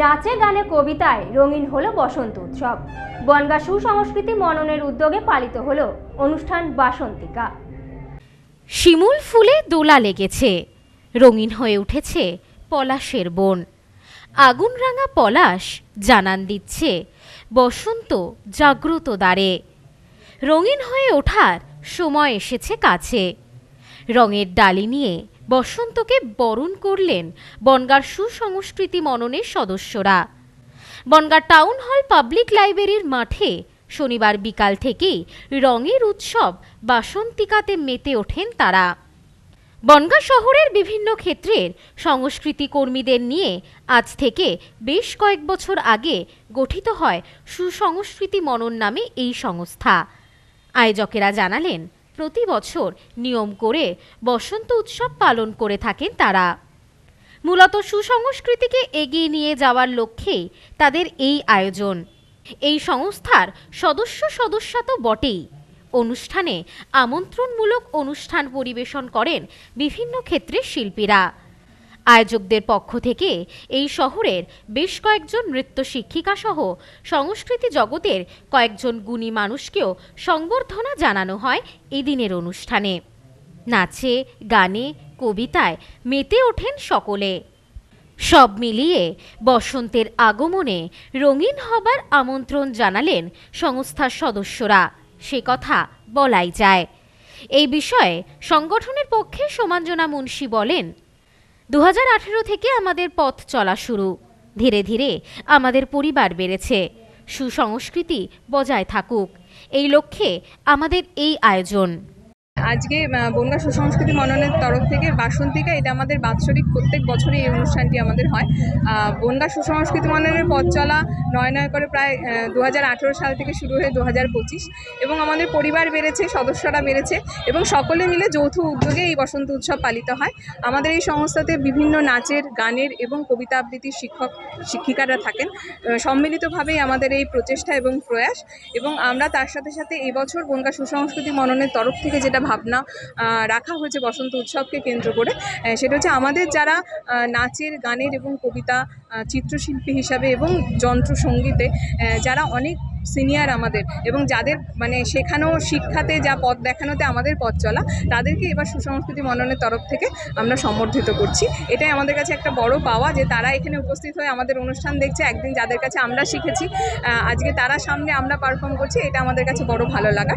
নাচে গানে কবিতায় রঙিন হলো বসন্ত উৎসব। বনগা সুসংস্কৃতি মননের উদ্যোগে পালিত হলো অনুষ্ঠান বাসন্তিকা। শিমুল ফুলে দোলা লেগেছে, রঙিন হয়ে উঠেছে পলাশের বন। আগুন রাঙা পলাশ জানান দিচ্ছে বসন্ত জাগ্রত দ্বারে। রঙিন হয়ে ওঠার সময় এসেছে কাছে। রঙের ডালি নিয়ে বসন্তকে বরণ করলেন বনগার সুসংস্কৃতি মননের সদস্যরা। বনগাঁ টাউন হল পাবলিক লাইব্রেরির মাঠে। শনিবার বিকাল থেকেই রঙের উৎসব বাসন্তিকাতে মেতে ওঠেন তারা। বনগাঁ শহরের বিভিন্ন ক্ষেত্রের সংস্কৃতি কর্মীদের নিয়ে আজ থেকে বেশ কয়েক বছর আগে গঠিত হয় সুসংস্কৃতি মনন নামে এই সংস্থা। আয়োজকেরা জানালেন প্রতি বছর নিয়ম করে বসন্ত উৎসব পালন করে থাকেন তারা। মূলত সুসংস্কৃতিকে এগিয়ে নিয়ে যাওয়ার লক্ষ্যেই তাদের এই আয়োজন। এই সংস্থার সদস্য সদস্যা তো বটেই। অনুষ্ঠানে আমন্ত্রণমূলক অনুষ্ঠান পরিবেশন করেন বিভিন্ন ক্ষেত্রের শিল্পীরা। আয়োজকদের পক্ষ থেকে এই শহরের বেশ কয়েকজন নৃত্য শিক্ষিকা সহ সংস্কৃতি জগতের কয়েকজন গুণী মানুষকেও সংবর্ধনা জানানো হয় এদিনের অনুষ্ঠানে। নাচে, গানে, কবিতায় মেতে ওঠেন সকলে। সব মিলিয়ে বসন্তের আগমনে রঙিন হবার আমন্ত্রণ জানালেন সংস্থার সদস্যরা। সে কথা বলাই যায়। এই বিষয়ে সংগঠনের পক্ষে সমাঞ্জনা মুন্সি বলেন দু হাজার আঠেরো থেকে আমাদের পথ চলা শুরু। ধীরে ধীরে আমাদের পরিবার বেড়েছে। সুসংস্কৃতি বজায় থাকুক। এই লক্ষ্যে আমাদের এই আয়োজন। আজকে বনগা সুসংস্কৃতি মননের তরফ থেকে বাসন্তিকা, এটা আমাদের বাৎসরিক, প্রত্যেক বছরই এই অনুষ্ঠানটি আমাদের হয়। বনগা সুসংস্কৃতি মননের পথ চলা নয় নয় করে প্রায় দু হাজার আঠেরো সাল থেকে শুরু হয়ে দু হাজার পঁচিশ এবং আমাদের পরিবার বেড়েছে, সদস্যরা বেড়েছে এবং সকলে মিলে যৌথ উদ্যোগে এই বসন্ত উৎসব পালিত হয়। আমাদের এই সংস্থাতে বিভিন্ন নাচের, গানের এবং কবিতা আবৃত্তির শিক্ষক, শিক্ষিকারা থাকেন। সম্মিলিতভাবেই আমাদের এই প্রচেষ্টা এবং প্রয়াস এবং আমরা তার সাথে সাথে এবছর বনগা সুসংস্কৃতি মননের তরফ থেকে যেটা ভাবনা রাখা হয়েছে বসন্ত উৎসবকে কেন্দ্র করে। সেটা হচ্ছে আমাদের যারা নাচের, গানের এবং কবিতা চিত্রশিল্পী হিসাবে এবং যন্ত্রসঙ্গীতে যারা অনেক সিনিয়র আমাদের এবং যাদের মানে শেখানো শিক্ষাতে যা পথ দেখানোতে আমাদের পথ চলা, তাদেরকে এবার সুসংস্কৃতি মননের তরফ থেকে আমরা সম্বর্ধিত করছি। এটাই আমাদের কাছে একটা বড় পাওয়া যে তারা এখানে উপস্থিত হয়ে আমাদের অনুষ্ঠান দেখছে, একদিন যাদের কাছে আমরা শিখেছি আজকে তারা সামনে আমরা পারফর্ম করছি, এটা আমাদের কাছে বড় ভালো লাগা।